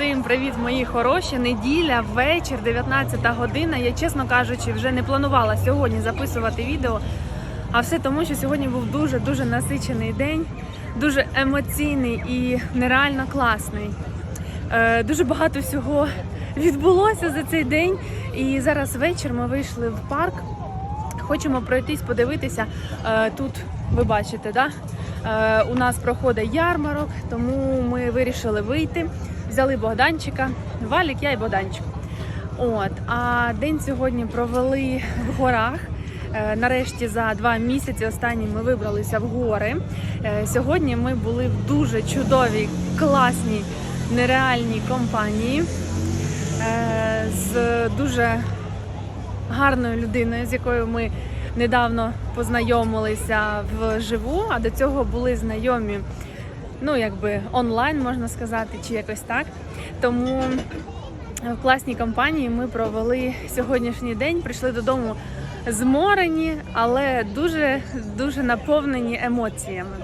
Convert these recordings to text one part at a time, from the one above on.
Всім привіт, мої хороші. Неділя, вечір, 19 година. Я, чесно кажучи, вже не планувала сьогодні записувати відео. А все тому, що сьогодні був дуже дуже насичений день, дуже емоційний і нереально класний. Е, дуже багато всього відбулося за цей день. І зараз вечір ми вийшли в парк. Хочемо пройтись, подивитися. Е, Тут ви бачите, да? Е, у нас проходить ярмарок, тому ми вирішили вийти. Взяли Богданчика, Валік, я і Богданчик. От, а день сьогодні провели в горах. Е, Нарешті за два місяці останні ми вибралися в гори. Е, Сьогодні ми були в дуже чудовій, класній, нереальній компанії е, з дуже гарною людиною, з якою ми недавно познайомилися вживу, а до цього були знайомі, ну якби онлайн можна сказати, чи якось так. Тому в класній компанії ми провели сьогоднішній день, прийшли додому зморені, але дуже дуже наповнені емоціями.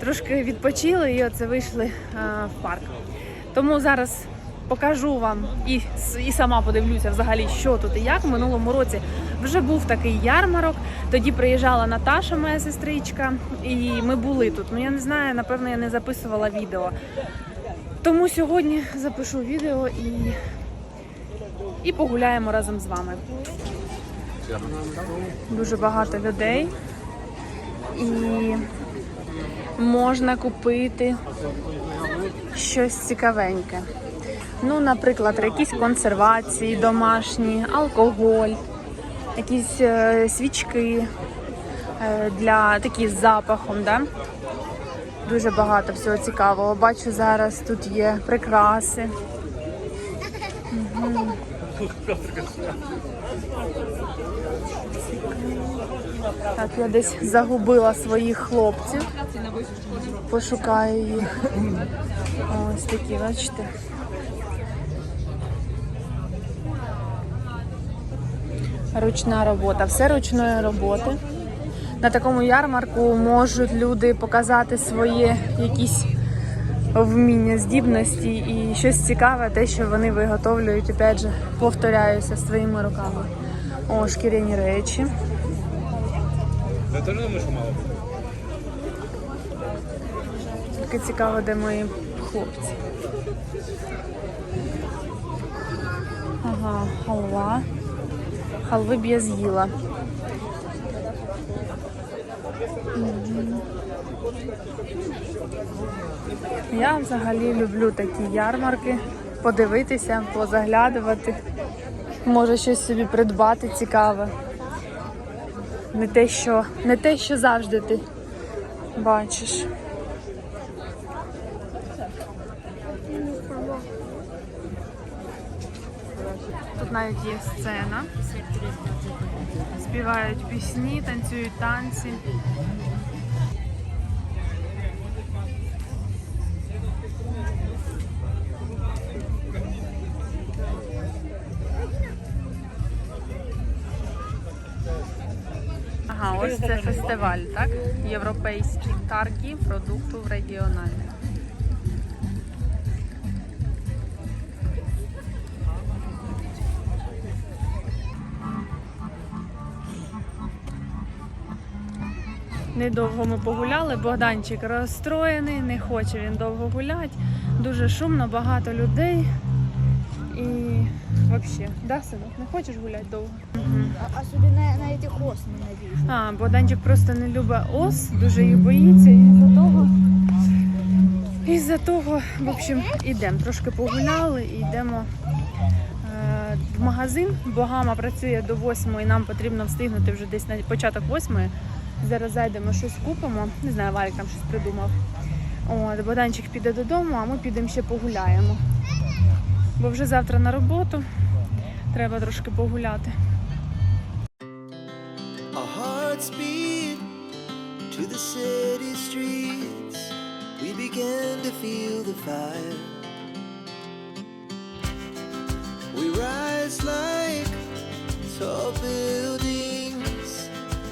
Трошки відпочили і оце вийшли а, в парк. Тому зараз покажу вам і, і сама подивлюся взагалі, що тут і як. В минулому році вже був такий ярмарок. Тоді приїжджала Наташа, моя сестричка, і ми були тут. Ну я не знаю, напевно, я не записувала відео. Тому сьогодні запишу відео і, і погуляємо разом з вами. Дуже багато людей. І можна купити щось цікавеньке. Ну, наприклад, якісь консервації домашні, алкоголь, якісь е, свічки е, для такі з запахом. Да? Дуже багато всього цікавого. Бачу, зараз тут є прикраси. Мгм. Так, я десь загубила своїх хлопців. Пошукаю їх. Ось такі, бачите. Ручна робота, все ручної роботи. На такому ярмарку можуть люди показати свої якісь вміння, здібності і щось цікаве, те, що вони виготовлюють, опять же, повторяюся своїми руками. О, шкіряні речі. Я теж думаю, що мало. Тільки цікаво, де мої хлопці. Ага, халва. Халви б я з'їла. Я взагалі люблю такі ярмарки, подивитися, позаглядувати. Може щось собі придбати цікаве. Не те, що, не те, що завжди ти бачиш. Тут навіть є сцена. Співають пісні, танцюють танці. Ага, ось це фестиваль, так? Європейські тарги продуктів регіональних. Недовго ми погуляли. Богданчик розстроєний, не хоче він довго гуляти. Дуже шумно, багато людей. І взагалі, да, синок, не хочеш гуляти довго? А- Особенно на этих ос ненавижу. А, Богданчик просто не любить ос, дуже їх боїться, і за того. Із-за того, в общем, йдемо. Трошки погуляли і йдемо е, в магазин, бо гама працює до 8 і нам потрібно встигнути вже десь на початок 8. Зараз зайдемо щось купимо. Не знаю, Валік там щось придумав. От, Богданчик піде додому, а ми підемо ще погуляємо. Бо вже завтра на роботу. Треба трошки погуляти. To the city streets. We began to feel the fire. We rise like tall buildings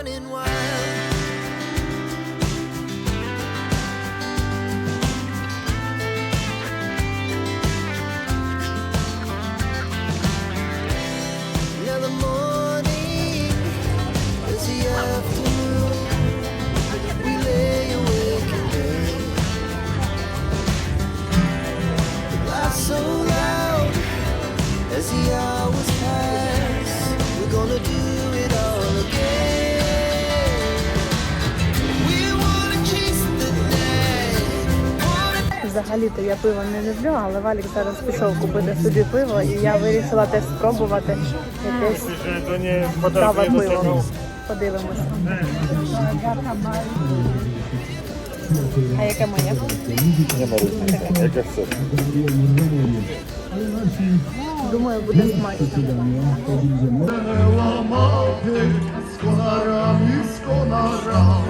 Running wild. Взагалі-то я пиво не люблю, але Валік зараз пішов купити собі пиво, і я вирішила теж спробувати якесь цікаве пиво. Подивимося. А яке моє? Думаю, буде смачно. ламати з з конарами.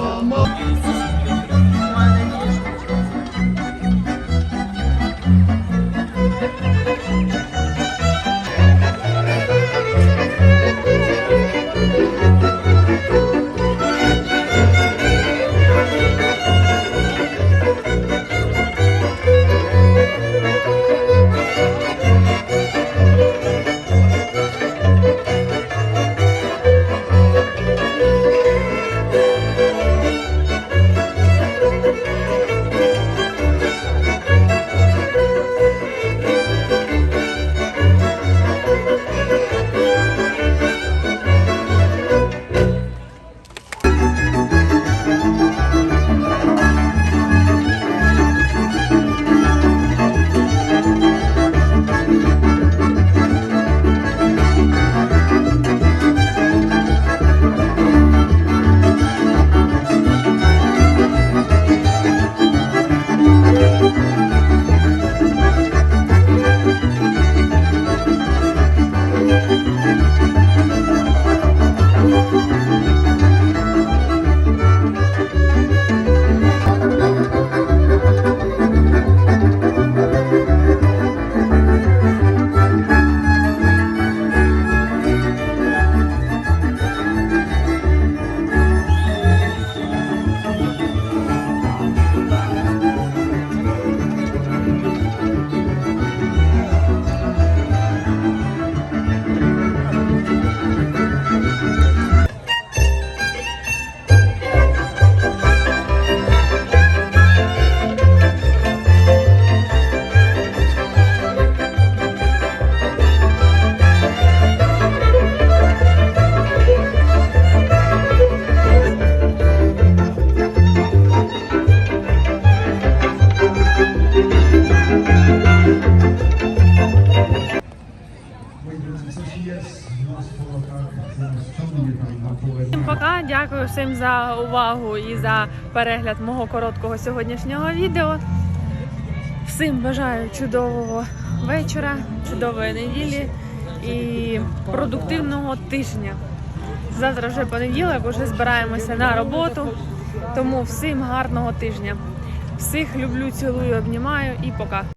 Alamo. Ламати. Всім дякую всім за увагу і за перегляд мого короткого сьогоднішнього відео. Всім бажаю чудового вечора, чудової неділі і продуктивного тижня. Завтра вже понеділок, вже збираємося на роботу. Тому всім гарного тижня. Всіх люблю, цілую, обнімаю і пока.